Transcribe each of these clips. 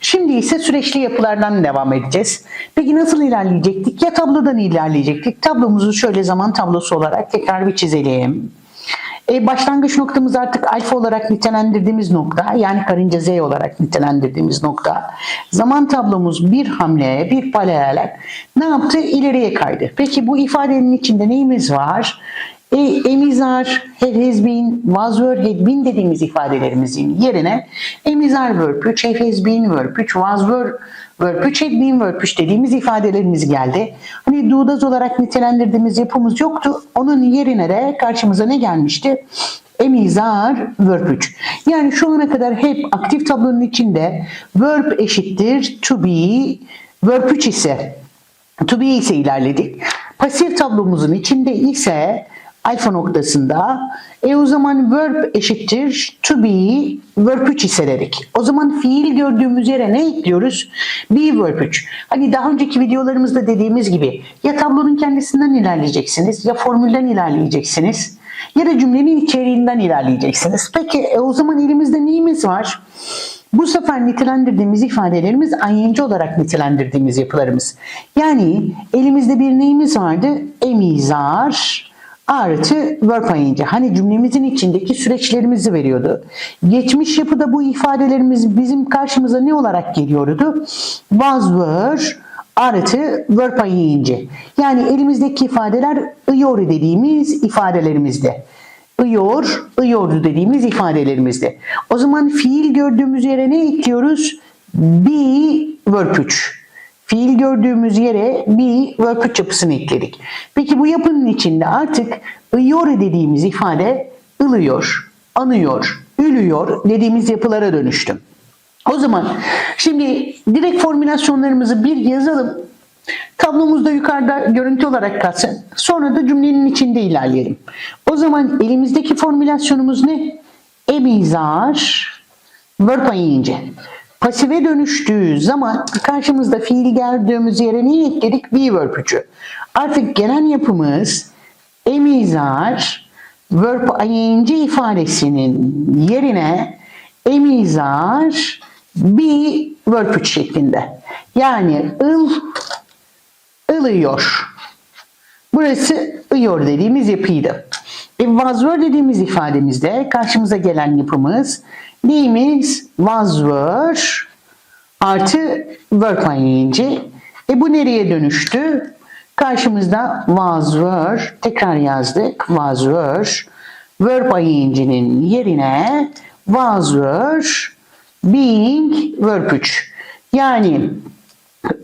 Şimdi ise süreçli yapılardan devam edeceğiz. Peki nasıl ilerleyecektik? Ya tablodan ilerleyecektik. Tablomuzu şöyle zaman tablosu olarak tekrar bir çizelim. E, başlangıç noktamız artık alfa olarak nitelendirdiğimiz nokta yani karınca z olarak nitelendirdiğimiz nokta. Zaman tablomuz bir hamle, bir paralel ne yaptı? İleriye kaydı. Peki bu ifadenin içinde neyimiz var? Emizar, has been, was were, had been dediğimiz ifadelerimizin yerine emizar verb 3, have has been verb 3, was were verb 3, had been verb 3 dediğimiz ifadelerimiz geldi. Hani duodaz olarak nitelendirdiğimiz yapımız yoktu. Onun yerine de karşımıza ne gelmişti? Emizar verb 3. Yani şu ana kadar hep aktif tablonun içinde verb eşittir to be, verb 3 ise to be ise ilerledik. Pasif tablomuzun içinde ise alfa noktasında e o zaman verb eşittir to be verb 3 ise dedik. O zaman fiil gördüğümüz yere ne ekliyoruz? Be verb 3. Hani daha önceki videolarımızda dediğimiz gibi ya tablonun kendisinden ilerleyeceksiniz ya formülden ilerleyeceksiniz ya da cümlenin içeriğinden ilerleyeceksiniz. Peki e o zaman elimizde neyimiz var? Bu sefer nitelendirdiğimiz ifadelerimiz ing olarak nitelendirdiğimiz yapılarımız. Yani elimizde bir neyimiz vardı? Emizar artı verb ing. Hani cümlemizin içindeki süreçlerimizi veriyordu. Geçmiş yapıda bu ifadelerimiz bizim karşımıza ne olarak geliyordu? Was were artı verb ing. Yani elimizdeki ifadeler ıyor dediğimiz ifadelerimizde ıyor, ıyordu dediğimiz ifadelerimizde. O zaman fiil gördüğümüz yere ne ekliyoruz? Be verb 3. Fiil gördüğümüz yere verb 3 yapısını ekledik. Peki bu yapının içinde artık ıyor dediğimiz ifade ılıyor, anıyor, ülüyor dediğimiz yapılara dönüştü. O zaman şimdi direkt formülasyonlarımızı bir yazalım. Tablomuzda yukarıda görüntü olarak kalsın. Sonra da cümlenin içinde ilerleyelim. O zaman elimizdeki formülasyonumuz ne? Emizar verb ing. Pasife dönüştüğü zaman karşımızda fiil gördüğümüz yere neyi ekledik? Be verb 3'ü. Artık gelen yapımız emizar verb ing ifadesinin yerine emizar be verb 3 şeklinde. Yani ıl ılıyor. Burası ıyor dediğimiz yapıydı. E, was were dediğimiz ifademizde karşımıza gelen yapımız neyimiz? Were artı verb ing. E bu nereye dönüştü? Karşımızda was were tekrar yazdık. Was were verb ing'inin yerine was were being verb 3. Yani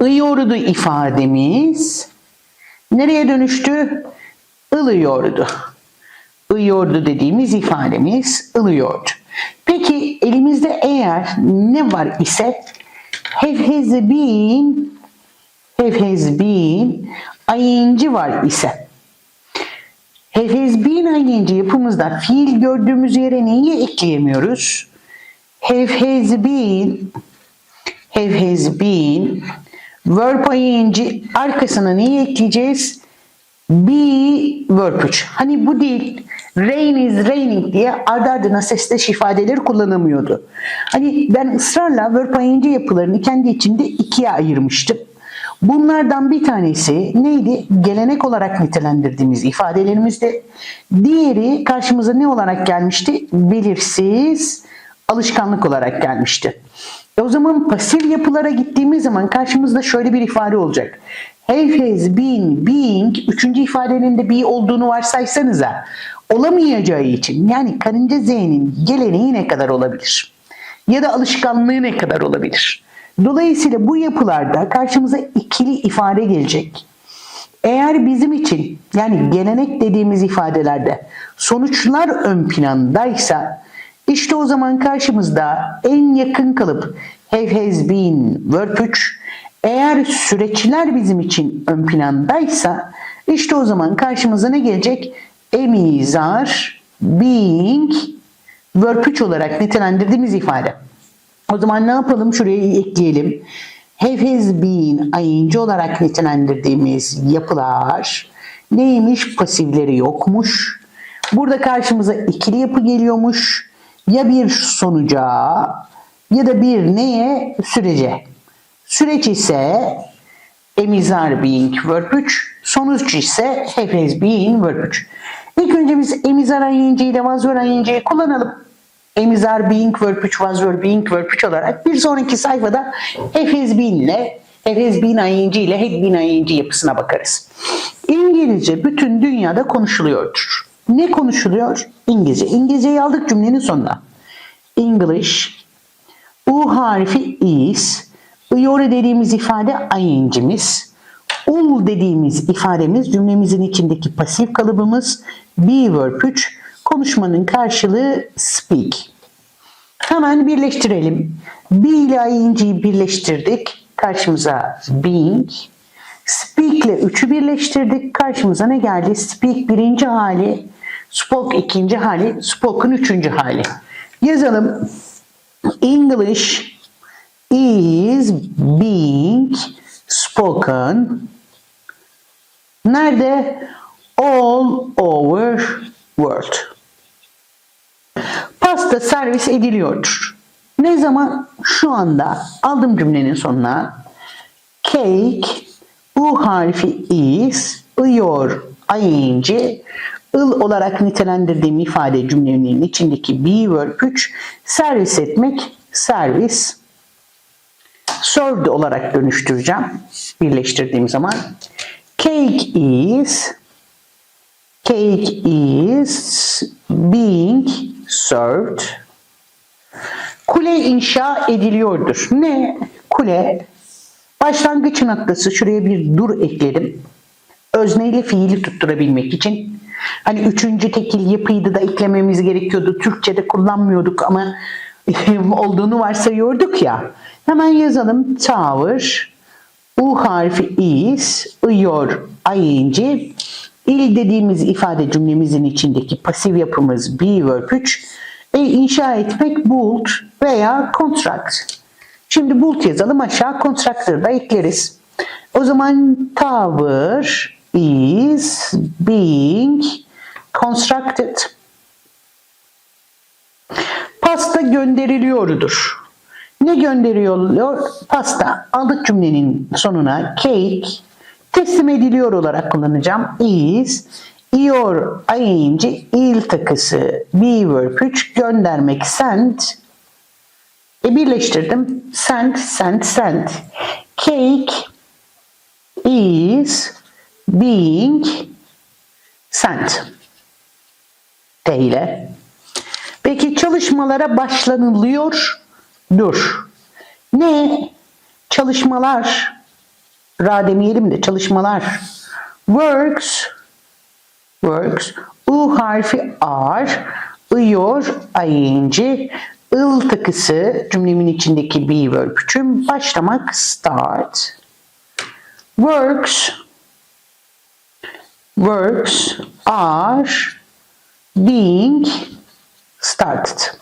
ıyordu ifademiz nereye dönüştü? Ilıyordu. Iyordu dediğimiz ifademiz ılıyordu. Peki elimizde eğer ne var ise have has been var ise have has yapımızda fiil gördüğümüz yere neyi ekleyemiyoruz? Have has been have verb ing arkasına neyi ekleyeceğiz? Be 3. Hani bu değil. Rain is raining diye ardı ardına sesleş ifadeleri kullanamıyordu. Hani ben ısrarla verb ing yapılarını kendi içinde ikiye ayırmıştım. Bunlardan bir tanesi neydi? Gelenek olarak nitelendirdiğimiz ifadelerimizde. Diğeri karşımıza ne olarak gelmişti? Belirsiz alışkanlık olarak gelmişti. E o zaman pasif yapılara gittiğimiz zaman karşımızda şöyle bir ifade olacak. Have has been being üçüncü ifadenin de be olduğunu varsaysanıza olamayacağı için yani karınca z'nin geleneği ne kadar olabilir? Ya da alışkanlığı ne kadar olabilir? Dolayısıyla bu yapılarda karşımıza ikili ifade gelecek. Eğer bizim için yani gelenek dediğimiz ifadelerde sonuçlar ön plandaysa işte o zaman karşımızda en yakın kalıp have has been verb 3 eğer süreçler bizim için ön plandaysa işte o zaman karşımıza ne gelecek? Emizar being verb 3 olarak nitelendirdiğimiz ifade. O zaman ne yapalım? Şuraya ekleyelim. Have has been ing olarak nitelendirdiğimiz yapılar neymiş? Pasifleri yokmuş. Burada karşımıza ikili yapı geliyormuş. Ya bir sonuca ya da bir neye? Sürece. Süreç ise Emiz are being verb 3. Sonuç ise has been verb 3. İlk önce biz emiz are ing ile were ing'yi kullanalım. Emiz are being verb 3, was were being verb 3 olarak bir sonraki sayfada has been ile has been ing ile had been ing yapısına bakarız. İngilizce bütün dünyada konuşuluyordur. Ne konuşuluyor? İngilizce. İngilizceyi aldık cümlenin sonuna. English, U harfi is, ıyor dediğimiz ifade ing'imiz, ul dediğimiz ifademiz cümlemizin içindeki pasif kalıbımız, be verb 3, konuşmanın karşılığı speak. Hemen birleştirelim. Be ile ing'yi birleştirdik. Karşımıza being. Speak ile 3'ü birleştirdik. Karşımıza ne geldi? Speak birinci hali, spoke ikinci hali, spoken üçüncü hali. Yazalım. English is being spoken nerede? All over world. Pasta servis ediliyordur. Ne zaman? Şu anda aldım cümlenin sonuna. Cake, bu harfi is, ıyor, ing, ıl olarak nitelendirdiğim ifade cümlenin içindeki be verb 3, servis etmek, servis, served olarak dönüştüreceğim birleştirdiğim zaman. Cake is, cake is being served. Kule inşa ediliyordur. Ne? Kule başlangıç noktası şuraya bir dur ekledim. Özneyle fiili tutturabilmek için. Hani üçüncü tekil yapıydı da eklememiz gerekiyordu. Türkçe'de kullanmıyorduk ama olduğunu varsayıyorduk ya. Hemen yazalım. Tower, U harfi is, ıyor, ing, il dediğimiz ifade cümlemizin içindeki pasif yapımız be verb 3, e, inşa etmek build veya construct. Şimdi build yazalım aşağı constructor da ekleriz. O zaman tower is being constructed. Pasta gönderiliyordur. Ne gönderiliyor? Pasta. Aldık cümlenin sonuna cake teslim ediliyor olarak kullanacağım. Is ior ing il takısı be verb 3 göndermek send e birleştirdim. Send, send, send. Cake is being sent. T ile. Peki çalışmalara başlanılıyor. Dur. Ne? Çalışmalar. Ra demeyelim de çalışmalar. Works. Works. U harfi ar. Iyor. ing. Il takısı cümlemin içindeki be verb üçün başlamak start. Works. Works are being started.